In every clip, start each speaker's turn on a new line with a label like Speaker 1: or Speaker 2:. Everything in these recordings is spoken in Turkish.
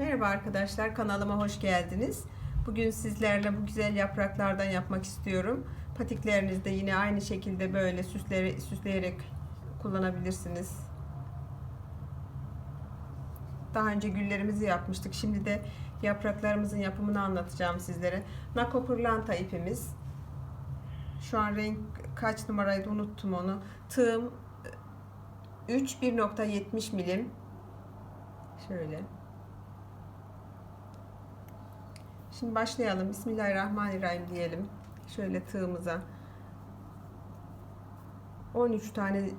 Speaker 1: Merhaba arkadaşlar kanalıma hoş geldiniz. Bugün sizlerle bu güzel yapraklardan yapmak istiyorum. Patiklerinizde yine aynı şekilde böyle süsleri, süsleyerek kullanabilirsiniz. Daha önce güllerimizi yapmıştık. Şimdi de yapraklarımızın yapımını anlatacağım sizlere. Nako pırlanta ipimiz. Şu an renk kaç numaraydı unuttum onu. Tığım 3 1.70 milim. Şöyle. Şimdi başlayalım. Bismillahirrahmanirrahim diyelim. Şöyle tığımıza 13 tane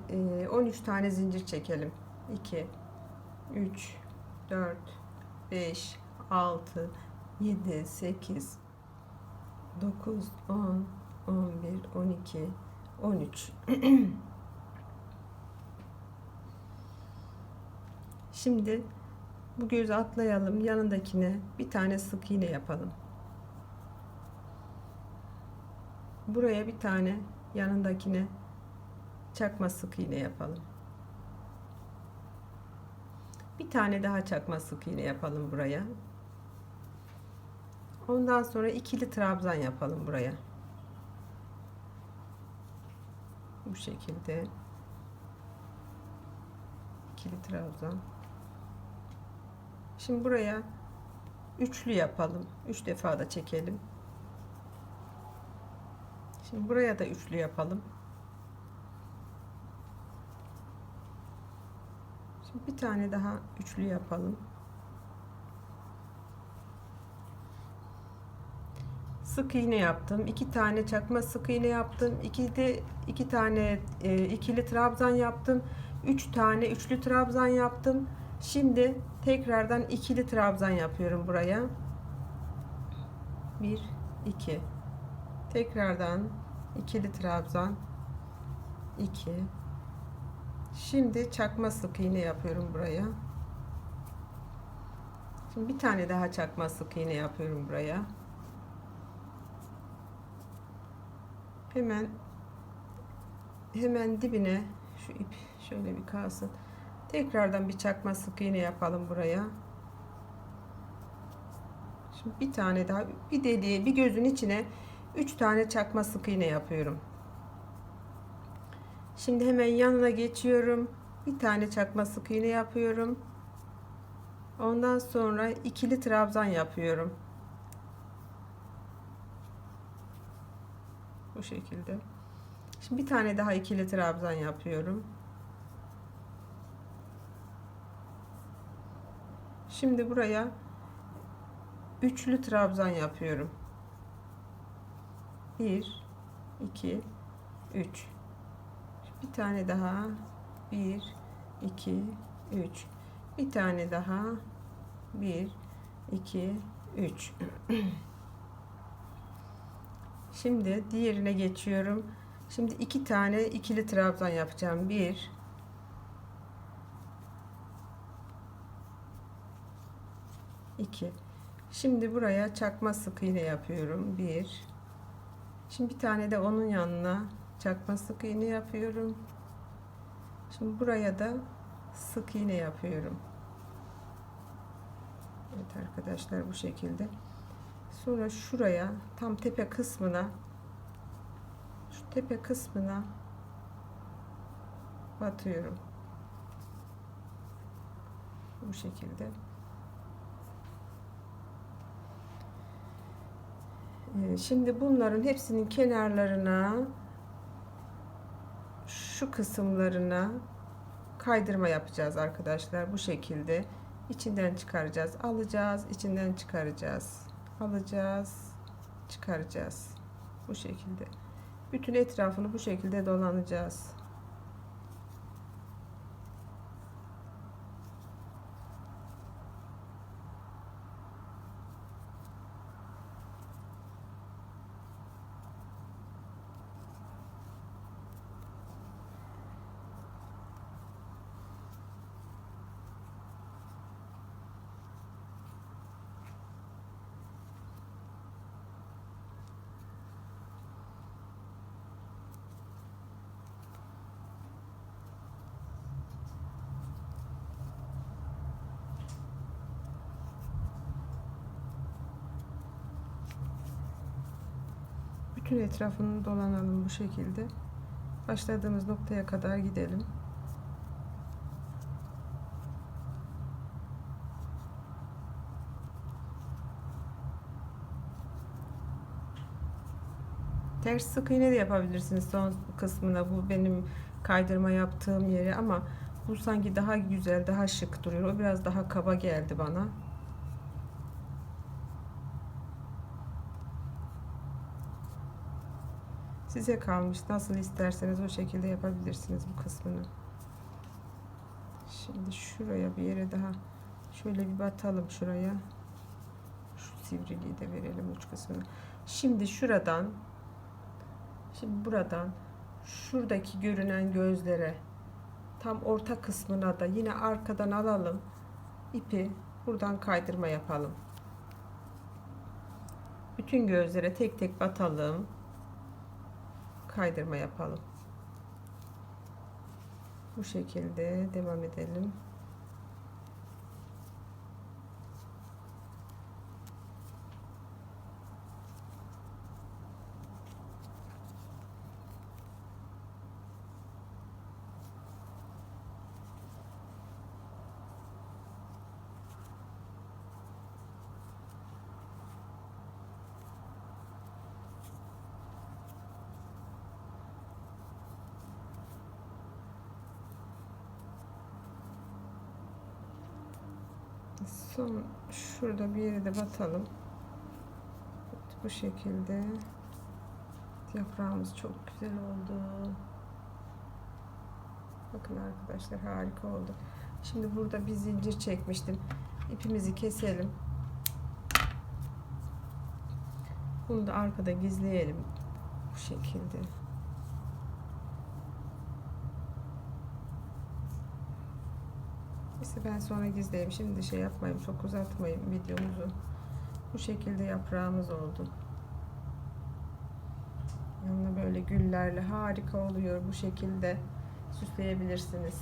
Speaker 1: 13 tane zincir çekelim. 2 3 4 5 6 7 8 9 10 11 12 13 Şimdi bu gözü atlayalım. Yanındakine bir tane sık iğne yapalım. Buraya bir tane yanındakine çakma sık iğne yapalım. Bir tane daha çakma sık iğne yapalım buraya. Ondan sonra ikili trabzan yapalım buraya. Bu şekilde ikili trabzan. Şimdi buraya üçlü yapalım. Üç defa da çekelim. Şimdi buraya da üçlü yapalım. Şimdi bir tane daha üçlü yapalım. Sık iğne yaptım. iki tane çakma sık iğne yaptım. İki de iki tane e, ikili trabzan yaptım. Üç tane üçlü trabzan yaptım. Şimdi tekrardan ikili trabzan yapıyorum buraya. 1 2 tekrardan ikili trabzan 2 Şimdi çakma sık iğne yapıyorum buraya. Şimdi bir tane daha çakma sık iğne yapıyorum buraya. Hemen hemen dibine şu ip şöyle bir kalsın. Tekrardan bir çakma sık iğne yapalım buraya. Şimdi bir tane daha bir deliğe bir gözün içine 3 tane çakma sık iğne yapıyorum. Şimdi hemen yanına geçiyorum. Bir tane çakma sık iğne yapıyorum. Ondan sonra ikili trabzan yapıyorum. Bu şekilde. Şimdi bir tane daha ikili trabzan yapıyorum. Şimdi buraya üçlü trabzan yapıyorum. 1 2 3 bir tane daha 1 2 3 bir tane daha 1 2 3 Şimdi diğerine geçiyorum. Şimdi iki tane ikili trabzan yapacağım. 1 2 Şimdi buraya çakma sık iğne yapıyorum. 1 Şimdi bir tane de onun yanına çakma sık iğne yapıyorum. Şimdi buraya da sık iğne yapıyorum. Evet arkadaşlar bu şekilde. Sonra şuraya tam tepe kısmına şu tepe kısmına batıyorum. Bu şekilde. Şimdi bunların hepsinin kenarlarına şu kısımlarına kaydırma yapacağız arkadaşlar. Bu şekilde içinden çıkaracağız. Alacağız, içinden çıkaracağız. Alacağız, çıkaracağız. Bu şekilde. Bütün etrafını bu şekilde dolanacağız. Bütün etrafını dolanalım bu şekilde. Başladığımız noktaya kadar gidelim. Ters sık iğne de yapabilirsiniz son kısmına. Bu benim kaydırma yaptığım yeri ama bu sanki daha güzel, daha şık duruyor. O biraz daha kaba geldi bana. Size kalmış. Nasıl isterseniz o şekilde yapabilirsiniz bu kısmını. Şimdi şuraya bir yere daha şöyle bir batalım şuraya. Şu sivriliği de verelim uç kısmına. Şimdi şuradan Şimdi buradan şuradaki görünen gözlere tam orta kısmına da yine arkadan alalım. ipi buradan kaydırma yapalım. Bütün gözlere tek tek batalım. Kaydırma yapalım. Bu şekilde devam edelim. Son şurada bir yere de batalım. Bu şekilde yaprağımız çok güzel oldu. Bakın arkadaşlar harika oldu. Şimdi burada bir zincir çekmiştim. İpimizi keselim. Bunu da arkada gizleyelim. Bu şekilde. İşte ben sonra gizleyeyim. Şimdi şey yapmayayım. Çok uzatmayayım videomuzu. Bu şekilde yaprağımız oldu. Yanına böyle güllerle harika oluyor. Bu şekilde süsleyebilirsiniz.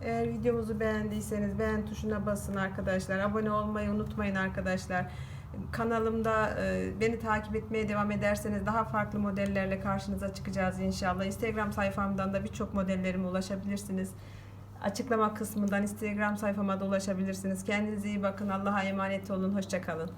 Speaker 1: Eğer videomuzu beğendiyseniz beğen tuşuna basın arkadaşlar. Abone olmayı unutmayın arkadaşlar. Kanalımda e, beni takip etmeye devam ederseniz daha farklı modellerle karşınıza çıkacağız inşallah. Instagram sayfamdan da birçok modellerime ulaşabilirsiniz. Açıklama kısmından Instagram sayfama da ulaşabilirsiniz. Kendinize iyi bakın. Allah'a emanet olun. Hoşçakalın.